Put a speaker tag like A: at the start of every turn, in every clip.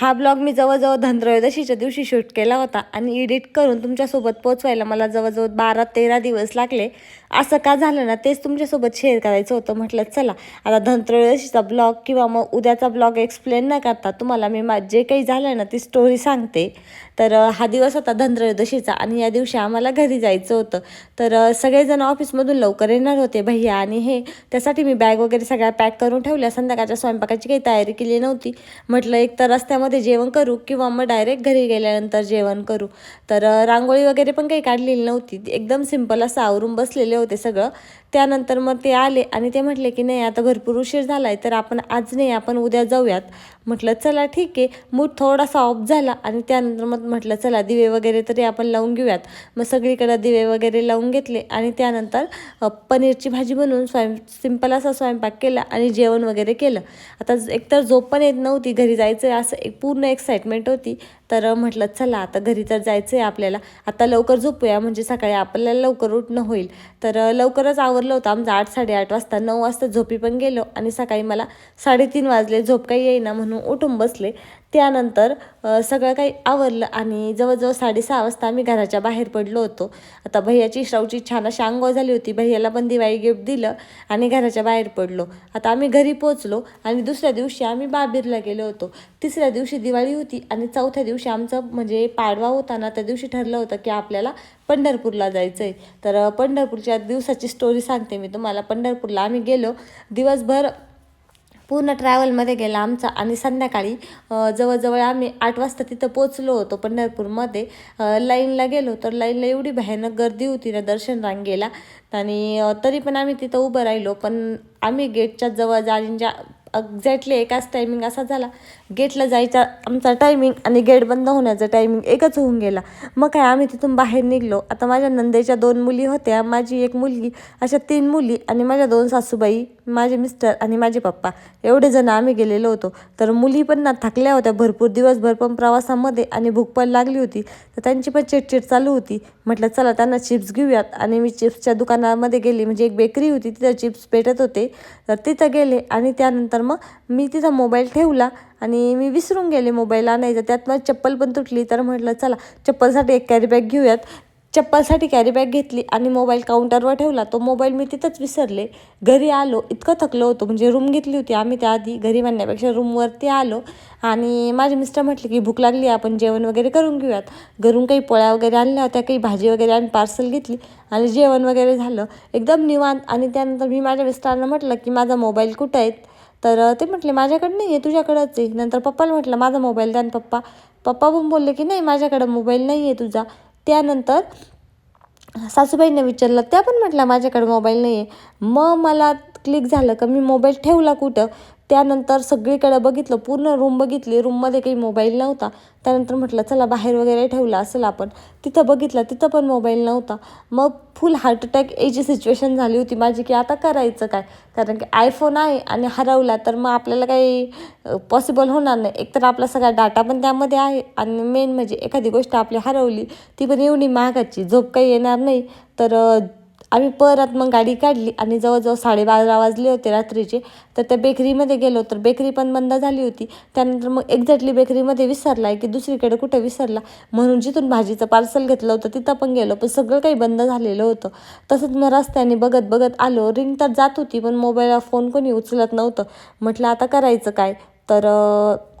A: हा ब्लॉग मी जवळजवळ धनत्रयोदशीच्या दिवशी शूट केला होता आणि एडिट करून तुमच्यासोबत पोचवायला मला जवळजवळ बारा तेरा दिवस लागले. असं का झालं ना तेच तुमच्यासोबत शेअर करायचं होतं म्हटलं चला आता धनत्रयोदशीचा ब्लॉग किंवा मग उद्याचा ब्लॉग एक्सप्लेन न करता तुम्हाला मी मा जे काही झालं ना ती स्टोरी सांगते. तर हा दिवस होता धनत्रयोदशीचा आणि या दिवशी आम्हाला घरी जायचं होतं. तर सगळेजण ऑफिसमधून लवकर येणार होते भैया आणि हे त्यासाठी मी बॅग वगैरे सगळ्या पॅक करून ठेवल्या. संध्याकाळच्या स्वयंपाकाची काही तयारी केली नव्हती. म्हटलं एक तर रस्त्यामध्ये जेवण करू किंवा मग डायरेक्ट घरी गेल्यानंतर जेवण करू. तर रांगोळी वगैरे पण काही काढलेली नव्हती. एकदम सिंपल असं आवरून बसलेले होते सगळं. त्यानंतर मग ते आले आणि ते म्हटले की नाही आता भरपूर उशीर झाला आहे तर आपण आज नाही आपण उद्या जाऊयात. म्हटलं चला ठीक आहे. मूड थोडासा ऑफ झाला आणि त्यानंतर मग म्हटलं चला दिवे वगैरे तरी आपण लावून घेऊयात. मग सगळीकडे दिवे वगैरे लावून घेतले आणि त्यानंतर पनीरची भाजी बनवून स्वयं सिंपल असा स्वयंपाक केला आणि जेवण वगैरे केलं. आता एकतर झोप पण येत नव्हती घरी जायचं असं एक पूर्ण एक्साइटमेंट होती. तर म्हटलं चला आता घरी तर जायचं आहे आपल्याला. आता लवकर झोपूया म्हणजे सकाळी आपल्याला लवकर उठणं होईल. तर लवकरच आवरलं होतं आमचं आठ साडेआठ वाजता. नऊ वाजता झोपी पण गेलो आणि सकाळी मला साडेतीन वाजले झोप काही येईना म्हणून उठून बसले. त्यानंतर सगळं काही आवरलं आणि जवळजवळ साडेसहा वाजता आम्ही घराच्या बाहेर पडलो होतो. आता भैयाची श्रावची छान अशी आंघोळ झाली होती. भैयाला पण दिवाळी गिफ्ट दिलं आणि घराच्या बाहेर पडलो. आता आम्ही घरी पोचलो आणि दुसऱ्या दिवशी आम्ही बाबीरला गेलो होतो. तिसऱ्या दिवशी दिवाळी होती आणि चौथ्या दिवशी आमचं म्हणजे पाडवा होता ना त्या दिवशी ठरलं होतं की आपल्याला पंढरपूरला जायचं आहे तर पंढरपूरच्या दिवसाची स्टोरी सांगते मी तुम्हाला. पंढरपूरला आम्ही गेलो. दिवसभर पूर्ण ट्रॅव्हलमध्ये गेला आमचा आणि संध्याकाळी जवळजवळ आम्ही आठ वाजता तिथं पोचलो होतो पंढरपूरमध्ये. लाईनला गेलो तर लाईनला एवढी भयानक गर्दी होती ना दर्शन रांगेला. आणि तरी पण आम्ही तिथं उभं राहिलो. पण आम्ही गेटच्या जवळ जाणीच्या एक्झॅक्टली एकाच टायमिंग असा झाला. गेटला जायचा आमचा टायमिंग आणि गेट बंद होण्याचा टायमिंग एकच होऊन गेला. मग काय आम्ही तिथून बाहेर निघलो. आता माझ्या नंदेच्या दोन मुली होत्या. माझी एक मुलगी अशा तीन मुली आणि माझ्या दोन सासूबाई माझे मिस्टर आणि माझे पप्पा. एवढे जण आम्ही गेलेलो होतो. तर मुली पण ना थकल्या होत्या. भरपूर दिवसभर पण प्रवासामध्ये आणि भूक पण लागली होती. तर त्यांची पण चिडचिड चालू होती. म्हटलं चला त्यांना चिप्स घेऊयात. आणि मी चिप्सच्या दुकानामध्ये गेली. म्हणजे एक बेकरी होती. तिथं चिप्स भेटत होते. तर तिथं गेले आणि त्यानंतर तर मग मी तिथं मोबाईल ठेवला आणि मी विसरून गेले मोबाईल आणायचा त्यात मग चप्पल पण तुटली. तर म्हटलं चला चप्पलसाठी एक कॅरी बॅग घेऊयात. चप्पलसाठी कॅरी बॅग घेतली आणि मोबाईल काउंटरवर ठेवला. तो मोबाईल मी तिथंच विसरले. घरी आलो. इतकं थकलो होतो. म्हणजे रूम घेतली होती आम्ही त्याआधी घरी म्हणण्यापेक्षा रूमवरती आलो. आणि माझे मिस्टर म्हटले की भूक लागली. आपण जेवण वगैरे करून घेऊयात. घरून काही पोळ्या वगैरे आणल्या होत्या. काही भाजी वगैरे आम्ही पार्सल घेतली. आणि जेवण वगैरे झालं. एकदम निवांत. आणि त्यानंतर मी माझ्या मिस्टरांना म्हटलं की माझा मोबाईल कुठं आहे? तर ते म्हटले माझ्याकडे नाही आहे तुझ्याकडंच आहे. नंतर पप्पाला म्हटलं माझा मोबाईल द्या आणि पप्पा. पप्पा पण बोलले की नाही माझ्याकडं मोबाईल नाही आहे तुझा. त्यानंतर सासूबाईंना विचारलं त्या पण म्हटल्या माझ्याकडे मोबाईल नाही आहे मग मला क्लिक झालं का मी मोबाईल ठेवला कुठं? त्यानंतर सगळीकडे बघितलं पूर्ण रूम बघितली. रूममध्ये काही मोबाईल नव्हता. त्यानंतर म्हटलं चला बाहेर वगैरे ठेवला असेल आपण. तिथं बघितलं तिथं पण मोबाईल नव्हता. मग फुल हार्ट अटॅक याची सिच्युएशन झाली होती माझी की आता करायचं काय? कारण की आयफोन आहे आणि हरवला तर मग आपल्याला काही पॉसिबल होणार नाही. एकतर आपला सगळा डाटा पण त्यामध्ये आहे आणि मेन म्हणजे एखादी गोष्ट आपली हरवली ती पण एवढी महागाची झोप काही येणार नाही. तर आम्ही परत मग गाडी काढली आणि जवळजवळ साडेबारा वाजले होते रात्रीचे. तर त्या बेकरीमध्ये गेलो तर बेकरी पण बंद झाली होती. त्यानंतर मग एक्झॅक्टली बेकरीमध्ये विसरला आहे की दुसरीकडे कुठं विसरला? म्हणून जिथून भाजीचं पार्सल घेतलं होतं तिथं पण गेलो पण सगळं काही बंद झालेलं होतं. तसंच मग रस्त्याने बघत बघत आलो. रिंग तर जात होती पण मोबाईलला फोन कोणी उचलत नव्हतं. म्हटलं आता करायचं काय? तर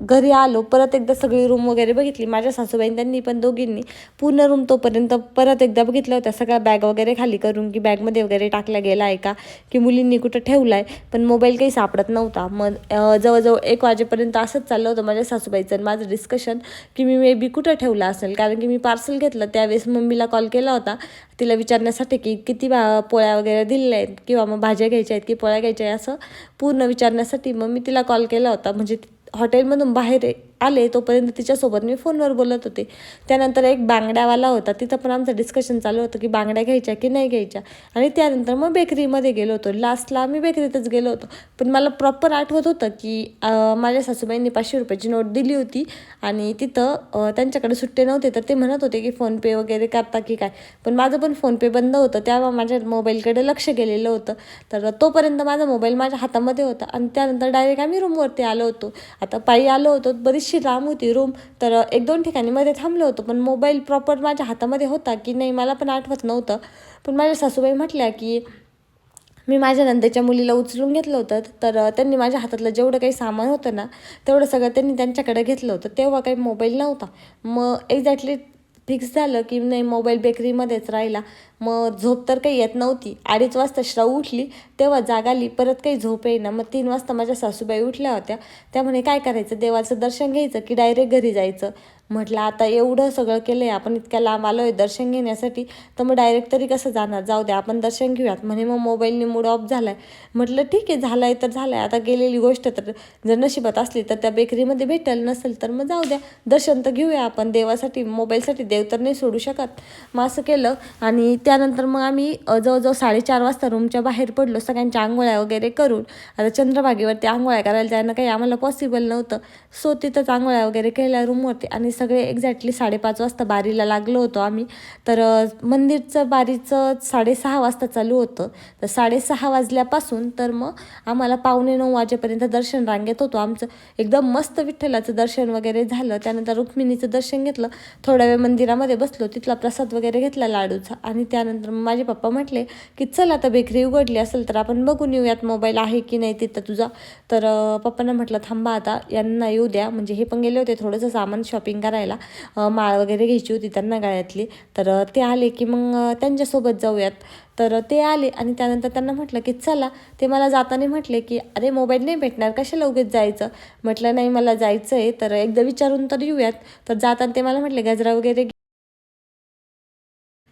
A: घरी आलो परत एकदा सगळी रूम वगैरे बघितली. माझ्या सासूबाईंनी त्यांनी पण दोघींनी पूर्ण रूम तोपर्यंत परत एकदा बघितल्या होत्या. सगळ्या बॅग वगैरे खाली करून की बॅगमध्ये वगैरे टाकला गेला आहे का? की मुलींनी कुठं ठेवला आहे पण मोबाईल काही सापडत नव्हता. मग जवळजवळ एक वाजेपर्यंत असंच चाललं होतं माझ्या सासूबाईचं आणि माझं डिस्कशन की मी मे बी कुठं ठेवला असेल? कारण की मी पार्सल घेतलं. त्यावेळेस मम्मीला कॉल केला होता. तिला विचारण्यासाठी की किती बा पोळ्या वगैरे दिलेल्या आहेत? किंवा मग भाज्या घ्यायच्या आहेत की पोळ्या घ्यायच्या आहे असं पूर्ण विचारण्यासाठी मग मी तिला कॉल केला होता. म्हणजे हॉटेलमधून बाहेर आहे- आले तोपर्यंत तिच्यासोबत मी फोनवर बोलत होते. त्यानंतर एक बांगड्यावाला होता तिथं पण आमचं डिस्कशन चालू होतं की बांगड्या घ्यायच्या की नाही घ्यायच्या. आणि त्यानंतर मग बेकरीमध्ये गेलो होतो. लास्टला आम्ही बेकरीतच गेलो होतो. पण मला प्रॉपर आठवत होतं की माझ्या सासूबाईंनी पाचशे रुपयाची नोट दिली होती आणि तिथं त्यांच्याकडे सुट्टे नव्हते तर ते म्हणत होते की फोनपे वगैरे करता की काय. पण माझं पण फोनपे बंद होतं. तेव्हा माझ्या मोबाईलकडे लक्ष गेलेलं होतं. तर तोपर्यंत माझा मोबाईल माझ्या हातामध्ये होता. आणि त्यानंतर डायरेक्ट आम्ही रूमवरती आलो होतो. आता पायी आलो होतो. बरीचशी लांब होती. रूम तर एक दोन ठिकाणी मध्ये थांबलो होतो. पण मोबाईल प्रॉपर माझ्या हातामध्ये होता की नाही मला पण आठवत नव्हतं. पण माझ्या सासूबाई म्हटल्या की मी माझ्या नंदेच्या मुलीला उचलून घेतलं होतं. तर त्यांनी माझ्या हातातलं जेवढं काही सामान होतं ना तेवढं सगळं त्यांनी त्यांच्याकडे घेतलं होतं. तेव्हा काही मोबाईल नव्हता. मग एक्झॅक्टली फिक्स झालं की नाही मोबाईल बेकरीमध्येच राहिला. मग झोप तर काही येत नव्हती. अडीच वाजता श्रव उठली तेव्हा जागाली परत काही झोप येईना. मग तीन वाजता माझ्या सासूबाई उठल्या होत्या. त्या म्हणे काय करायचं? देवाचं दर्शन घ्यायचं की डायरेक्ट घरी जायचं? म्हटलं आता एवढं सगळं केलं आहे आपण इतक्या लांब आलो आहे दर्शन घेण्यासाठी तर मग डायरेक्ट तरी कसं जाणार? जाऊ द्या आपण दर्शन घेऊयात. म्हणे मग मोबाईलने मूड ऑफ झाला आहे म्हटलं ठीक आहे झालं आहे तर झालं आहे आता गेलेली गोष्ट तर जर नशिबात असली तर त्या बेकरीमध्ये भेटेल नसेल तर मग जाऊ द्या. दर्शन तर घेऊया आपण देवासाठी मोबाईलसाठी देव तर नाही सोडू शकत. मग असं केलं आणि त्यानंतर मग आम्ही जवळजवळ साडेचार वाजता रूमच्या बाहेर पडलो सगळ्यांच्या आंघोळ्या वगैरे करून. आता चंद्रभागेवरती आंघोळ्या करायला जाणं काही आम्हाला पॉसिबल नव्हतं. सो तिथंच आंघोळ्या वगैरे केल्या रूमवरती आणि सगळे एक्झॅक्टली साडेपाच वाजता बारीला लागलो होतो आम्ही. तर मंदिरचं बारीचं साडेसहा वाजता चालू होतं. तर साडेसहा वाजल्यापासून तर मग आम्हाला पावणे नऊ वाजेपर्यंत दर्शन रांगेत होतो. आमचं एकदम मस्त विठ्ठलाचं दर्शन वगैरे झालं. त्यानंतर रुक्मिणीचं दर्शन घेतलं. थोड्या वेळ मंदिरामध्ये बसलो. तिथला प्रसाद वगैरे घेतला लाडूचा. आणि त्यानंतर मग माझे पप्पा म्हटले की चल आता बेकरी उघडली असेल तर आपण बघून येऊयात मोबाईल आहे की नाही तिथं तुझा. तर पप्पांना म्हटलं थांबा आता. यांना येऊ द्या. म्हणजे हे पण गेले होते थोडंसं सामान शॉपिंग करायला. माळ वगैरे घ्यायची होती त्यांना गळ्यातली. तर ते आले की मग त्यांच्यासोबत जाऊयात. तर ते आले आणि त्यानंतर त्यांना म्हटलं की चला. ते मला जाताना म्हटले की अरे मोबाईल नाही भेटणार. कशाला लवकर जायचं? म्हटलं नाही मला जायचं आहे तर एकदा विचारून तर येऊयात. तर जाताना ते मला म्हटले गजरा वगैरे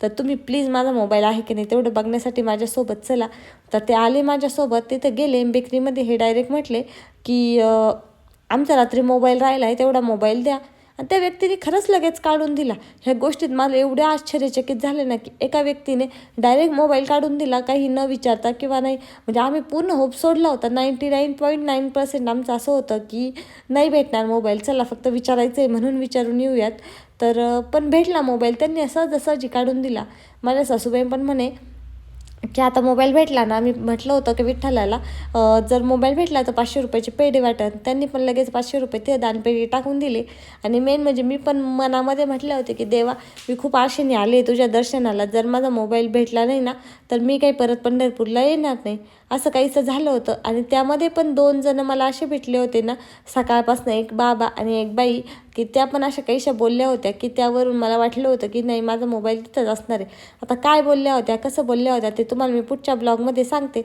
A: तर तुम्ही प्लीज माझा मोबाईल आहे की नाही तेवढं बघण्यासाठी माझ्यासोबत चला. तर ते आले माझ्यासोबत. तिथं गेले बेकरीमध्ये हे डायरेक्ट म्हटले की आमचा रात्री मोबाईल राहिला आहे तेवढा मोबाईल द्या. आणि त्या व्यक्तीने खरंच लगेच काढून दिला. ह्या गोष्टीत मला एवढे आश्चर्यचकित झाले ना की एका व्यक्तीने डायरेक्ट मोबाईल काढून दिला. काही न विचारता किंवा नाही म्हणजे आम्ही पूर्ण होप सोडला होता. Ninety nine point nine percent आमचं असं होतं की नाही भेटणार मोबाईल चला फक्त विचारायचं आहे म्हणून विचारून येऊयात. तर पण भेटला मोबाईल त्यांनी सहजासहजी काढून दिला. माझ्या सासूबाई पण म्हणे की आता मोबाईल भेटला ना मी म्हटलं होतं की विठ्ठलाला जर मोबाईल भेटला तर पाचशे रुपयाची पेढे वाटत त्यांनी पण लगेच पाचशे रुपये ते दानपेढी टाकून दिले. आणि मेन म्हणजे मी पण मनामध्ये म्हटले होते की देवा मी खूप आशेने आले तुझ्या दर्शनाला. जर माझा मोबाईल भेटला नाही ना तर मी काही परत पंढरपूरला येणार नाही. असं काहीसं झालं होतं. आणि त्यामध्ये पण दोन जण मला असे भेटले होते ना सकाळपासून एक बाबा आणि एक बाई. की त्या पण अशा काहीशा बोलल्या होत्या की त्यावरून मला वाटलं होतं की नाही माझा मोबाईल तिथंच असणार आहे. आता काय बोलल्या होत्या कसं बोलल्या होत्या ते तुम्हाला मी पुढच्या ब्लॉगमध्ये सांगते.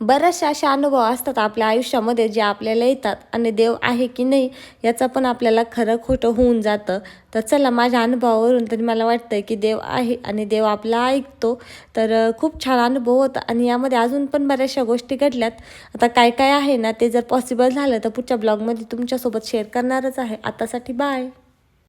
A: बऱ्याचशा असे अनुभव असतात आपल्या आयुष्यामध्ये जे आपल्याला येतात आणि देव आहे की नाही याचा पण आपल्याला खरं खोटं होऊन जातं. तर चला माझ्या अनुभवावरून तरी मला वाटतं की देव आहे आणि देव आपला ऐकतो. तर खूप छान अनुभव होता आणि यामध्ये अजून पण बऱ्याचशा गोष्टी घडल्यात. आता काय काय आहे ना ते जर पॉसिबल झालं तर पुढच्या ब्लॉगमध्ये तुमच्यासोबत शेअर करणारच आहे. आतासाठी बाय Bye.